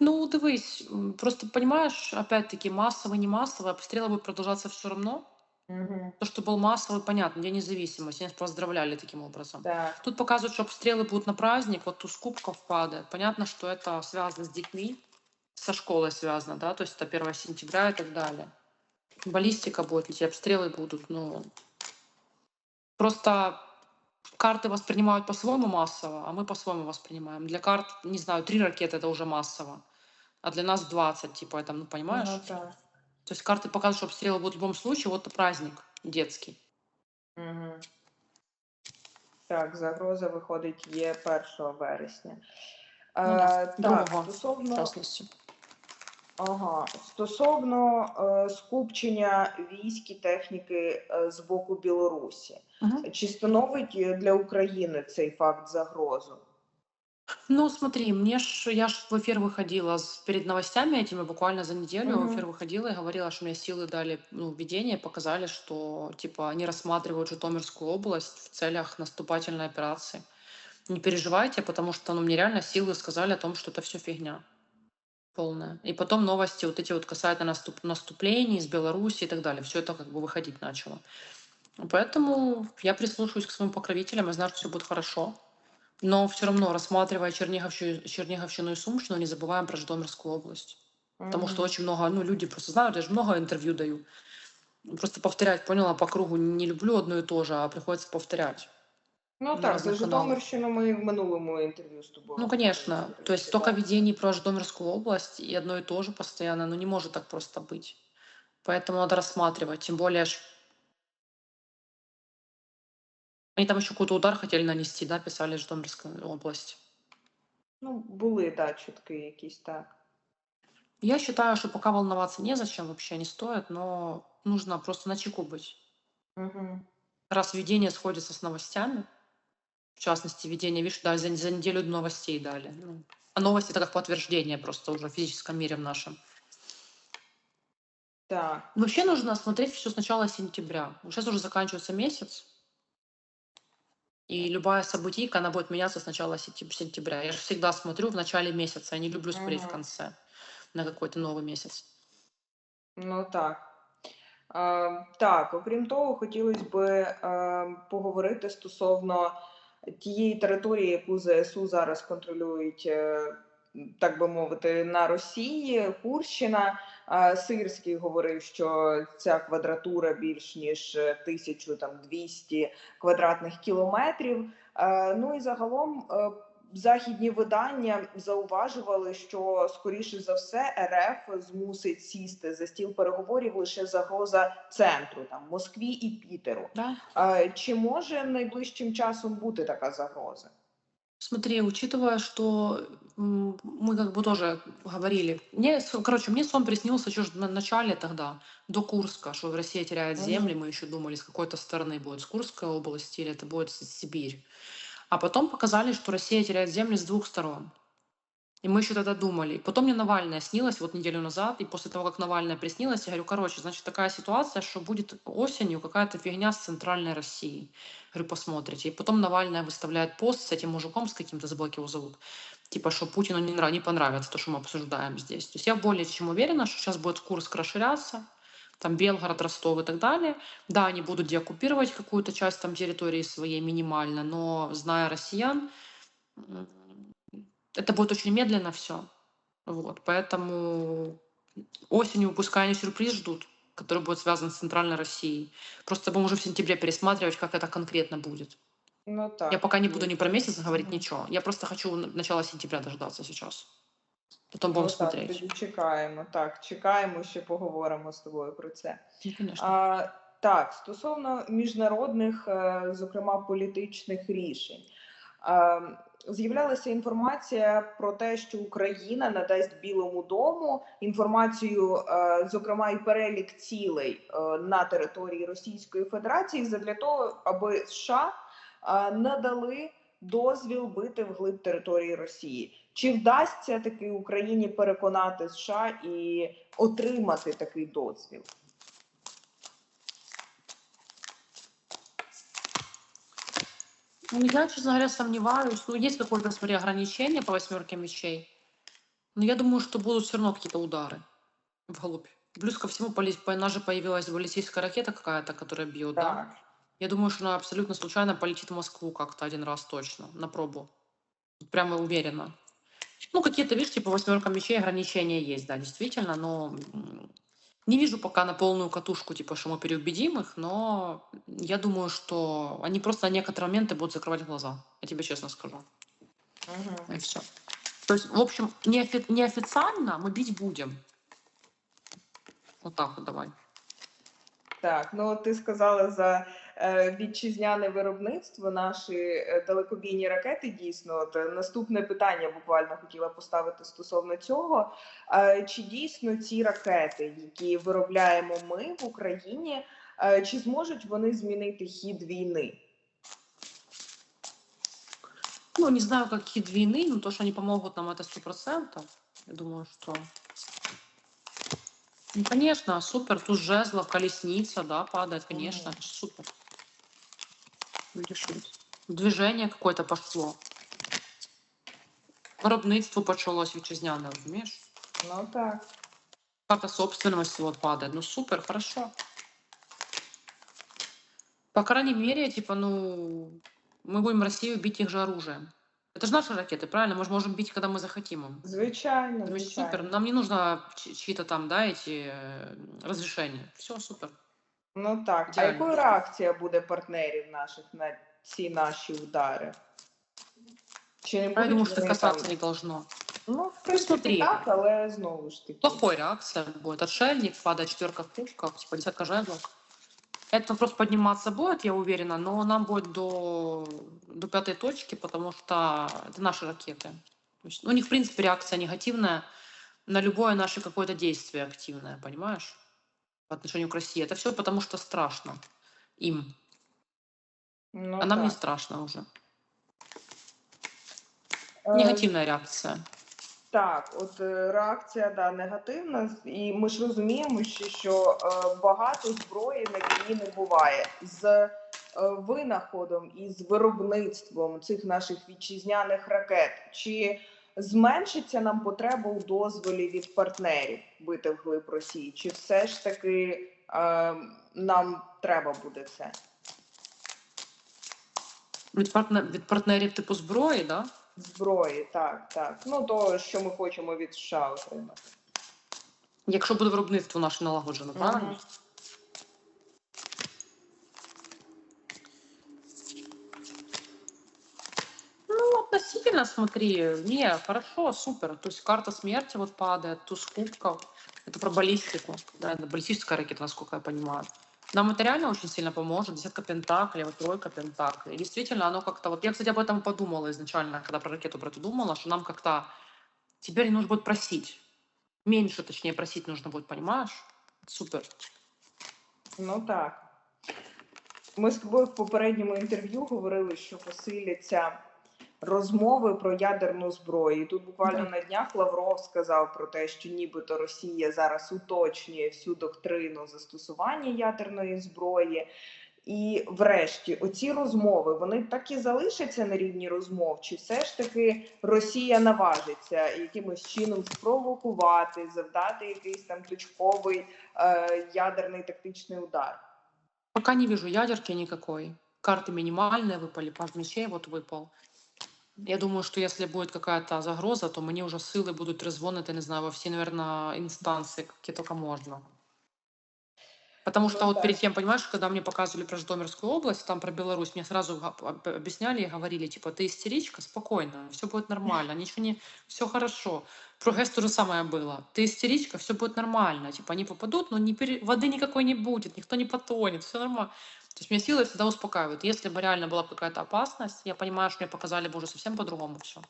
Ну, дивись, м, просто понимаешь, опять-таки, массовый, не массовый, обстрелы будут продолжаться все равно. Мгм. То, что был массовый, понятно, День независимости, нас поздравляли таким образом. Так. Тут показывают, что обстрелы будут на праздник, вот туз кубков падает. Понятно, что это связано с детьми, со школой связано, да, то есть это 1 сентября и так далее. Баллистика будет лететь, обстрелы будут, ну. Просто карты воспринимают по-своему массово, а мы по-своему воспринимаем. Для карт, не знаю, 3 ракеты это уже массово, а для нас 20, типа, это, ну, понимаешь? Ну так. То есть карты показывают, что обстрелы будут в любом случае, вот это праздник детский. Мгм. Так, загроза виходить є 1 вересня. Ну да, Е, так, другого, в стосовно, частности. ага, стосовно е, скупчення військ і техніки е, з боку Білорусі, Мгм. чи становить е, для України цей факт загрозу? Ну, смотри, мне ж, я ж в эфир выходила с, перед новостями этими буквально за неделю в Мгм. эфир выходила и говорила, что мне силы дали ну, видение, показали, что типа они рассматривают Житомирскую область в целях наступательной операции. Не переживайте, потому что ну, мне реально силы сказали о том, что это все фигня полная. И потом новости вот эти вот касательно наступ, наступлений из Беларуси и так далее. Все это как бы выходить начало. Поэтому я прислушиваюсь к своим покровителям, я знаю, что все будет хорошо. Но все равно, рассматривая Черниговщину, Черниговщину и Сумщину, не забываем про Житомирскую область. Потому что Мгм. очень много, ну, люди просто знают, я же много интервью даю. Просто повторять, поняла, по кругу не люблю одно и то же, а приходится повторять. Ну на так, за разных каналах. Житомирщину ми в минулому інтерв'ю з тобою. Ну, конечно. То есть столько Так. видений про Житомирскую область и одно и то же постоянно, ну, не может так просто быть. Поэтому надо рассматривать. Тем более, они там еще какой-то удар хотели нанести, да, писали Житомирская область. Ну, були, да, чутки якісь так. Я считаю, что пока волноваться незачем, вообще не стоит, но нужно просто на чеку быть. Угу. Раз видение сходится с новостями, в частности, видение, видишь, да, за, за неделю новостей дали. Ну, а новости это как подтверждение просто уже в физическом мире в нашем. Так. Вообще нужно смотреть все с начала сентября. Сейчас уже заканчивается месяц. И любая событийка, она будет меняться с начала сентяб- сентября. Я же всегда смотрю в начале месяца. Я не люблю смотреть в конце на какой-то новый месяц. Ну так. Е, так, окрім того, хотілося б е, поговорити стосовно тієї території, яку ЗСУ зараз контролюють, е, так би мовити, на Росії, Курщина. Е, Сирський говорив, що ця квадратура більш ніж 1200 квадратних кілометрів. Е, ну і загалом. е, Західні видання зауважували, що скоріше за все РФ змусить сісти за стіл переговорів лише загроза центру, там Москві і Пітеру. Да? Чи може найближчим часом бути така загроза? Смотри, учитывая, что мы как бы тоже говорили, мне, короче, мне сон приснился ж на начале тогда, до Курска, что Россия теряет Мгм. земли, мы еще думали, с какой-то стороны будет, с Курской области или это будет Сибирь. А потом показали, что Россия теряет земли с двух сторон. И мы еще тогда думали. Потом мне Навальная снилась вот неделю назад, и после того, как Навальная приснилась, я говорю, короче, значит, такая ситуация, что будет осенью какая-то фигня с центральной Россией. Говорю, посмотрите. И потом Навальная выставляет пост с этим мужиком, с каким-то, забыл, его зовут. Типа, что Путину не, нрав- не понравится то, что мы обсуждаем здесь. То есть я более чем уверена, что сейчас будет Курск расширяться, там Белгород, Ростов и так далее. Да, они будут деоккупировать какую-то часть там территории своей минимально, но зная россиян, это будет очень медленно все. Вот, поэтому осенью пускай они сюрприз ждут, который будет связан с центральной Россией. Просто будем уже в сентябре пересматривать, как это конкретно будет. Ну так. Я пока не буду ни про месяц говорить ничего. Я просто хочу начала сентября дождаться сейчас. Потом Ну, будем так, тоді чекаємо. Так, чекаємо, ще поговоримо з тобою про це. Ну. А, так, стосовно міжнародних, е, зокрема політичних рішень, а, з'являлася інформація про те, що Україна надасть Білому дому інформацію, е, зокрема і перелік цілей е, на території Російської Федерації, задля того, аби США надали дозвіл бити вглиб території Росії. Чи вдасться таки Україні переконати США і отримати такий дозвіл? Ну, я, честно говоря, сомневаюсь. Ну, есть какое-то, смотри, ограничение по восьмерке мечей. Но я думаю, что будут все равно какие-то удары вглубь. Плюс ко всему, поли- по- у же появилась баллистическая ракета какая-то, которая бьет, да? Так. Я думаю, что она абсолютно случайно полетит в Москву как-то один раз точно, на пробу. Прямо уверенно. Ну, какие-то, видишь, типа восьмерка мечей, ограничения есть, да, действительно, но не вижу пока на полную катушку, типа, что мы переубедим их, но я думаю, что они просто на некоторые моменты будут закрывать глаза. Я тебе честно скажу. Угу. И все. То есть, в общем, неофи- неофициально мы бить будем. Вот так вот давай. Так, ну ти сказала за вітчизняне виробництво, наші е, далекобійні ракети. Дійсно, от е, наступне питання буквально хотіла поставити стосовно цього. Е, чи дійсно ці ракети, які виробляємо ми в Україні, е, чи зможуть вони змінити хід війни? Ну, не знаю, как хит войны, но то, что они помогут нам, это сто процентов. Я думаю, что... Ну, конечно, супер. Тут жезлов, колесница, да, падает, конечно, Мгм. это ж супер. Видишь, вот. Движение какое-то пошло. Виробництво почалось вітчизняне, розумієш? Ну так. Карта собственности вот падает. Ну супер, хорошо. По крайней мере, типа, ну, мы будем Россию бить их же оружием. Это же наши ракеты, правильно? Мы же можем бить, когда мы захотим им. Звичайно, Ну, звичайно. супер. Нам не нужно чьи- чьи-то там, да, эти э, разрешения. Все, супер. Ну так. А Ідеально. якою реакція буде партнерів наших на ці наші удари? Чи не А я будуть думаю, что вони касаться там- не должно. Ну, в принципі, смотри. так, але знову ж таки. Плохой реакция будет. Отшельник, падает четверка кубков, типа десятка жезлов. Этот вопрос подниматься будет, я уверена, но нам будет до, до пятой точки, потому что это наши ракеты. То есть, ну, у них, в принципе, реакция негативная на любое наше какое-то действие активное, понимаешь? По отношению к России. Это все потому, что страшно им. Ну, а нам не страшно уже. Е, Негативная реакция. Так, от е, реакція да, негативна, і ми ж розуміємо, ще, що е, багато зброї на війні не буває. З е, винаходом і з виробництвом цих наших вітчизняних ракет. Чи зменшиться нам потреба у дозволі від партнерів бити вглиб Росії? Чи все ж таки е, нам треба буде це? Від, партнер, від партнерів типу зброї, да? Зброї, так, так. Ну то, що ми хочемо від США отримати. Якщо буде виробництво наше налагоджено, правильно? Мгм. Ну, относительно, смотри, не, хорошо, супер. То есть карта смерти вот падает, туз кубков. Это про баллистику, да, это баллистическая ракета, насколько я понимаю. Нам это реально очень сильно поможет. Десятка пентаклей, вот тройка пентаклей. Действительно, оно как-то... Вот я, кстати, об этом подумала изначально, когда про ракету про эту думала, что нам как-то теперь не нужно будет просить. Меньше, точнее, просить нужно будет, понимаешь? Супер. Ну так. Ми з тобою в попередньому інтерв'ю говорили, що посиляться розмови про ядерну зброю. І тут буквально Да. на днях Лавров сказав про те, що нібито Росія зараз уточнює всю доктрину застосування ядерної зброї. І врешті, оці розмови вони так і залишаться на рівні розмов, чи все ж таки Росія наважиться якимось чином спровокувати, завдати якийсь там точковий е, ядерний тактичний удар? Пока не вижу ядерки никакой. Карты минимальные выпали, паж мечей вот выпал. Я думаю, что если будет какая-то загроза, то мне уже силы будут трезвонити, не знаю, во все, наверное, инстанции, какие только можно. Потому Ну что вот да. перед тем, понимаешь, когда мне показывали про Житомирскую область, там про Беларусь, мне сразу га- об- объясняли и говорили, типа, ты истеричка, спокойно, все будет нормально, ничего не, все хорошо. Про ГЭС то же самое было. Ты истеричка, все будет нормально. Типа, они попадут, но не пере- воды никакой не будет, никто не потонет, все нормально. То есть меня силы всегда успокаивают. Если бы реально была бы какая-то опасность, я понимаю, что мне показали бы уже совсем по-другому все.